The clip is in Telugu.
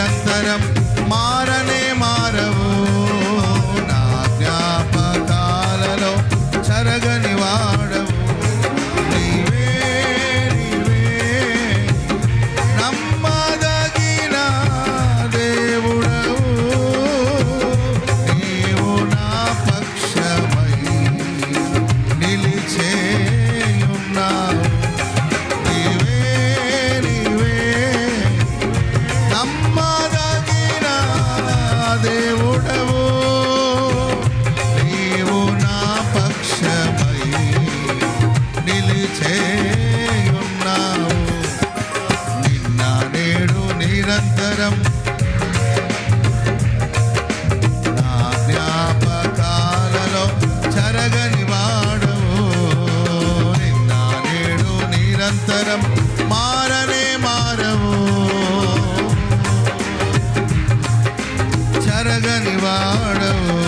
నిరంతరం మారనే నిలిచేయున్నావు నిన్న నేడు నిరంతరం నా జ్ఞాపకాలలో చెరగని వాడవు నిన్న నేడు నిరంతరం మారనే మారవు. చెరగని వాడవు